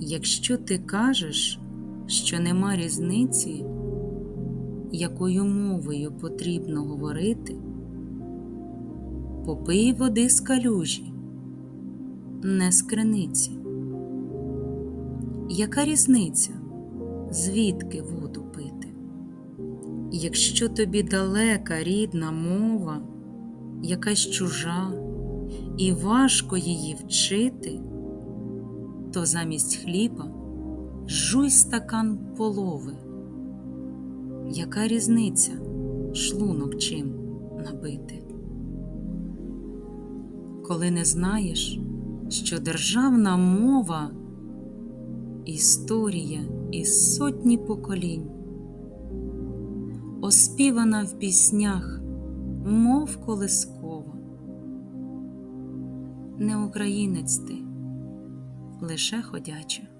Якщо ти кажеш, що нема різниці, якою мовою потрібно говорити, попий води з калюжі, не з криниці. Яка різниця, звідки воду пити? Якщо тобі далека рідна мова, якась чужа, і важко її вчити, то замість хліба жуй стакан полови. Яка різниця шлунок чим набити? Коли не знаєш, що державна мова історія із сотні поколінь, оспівана в піснях, мов колискова, не українець ти, лише ходяча тінь.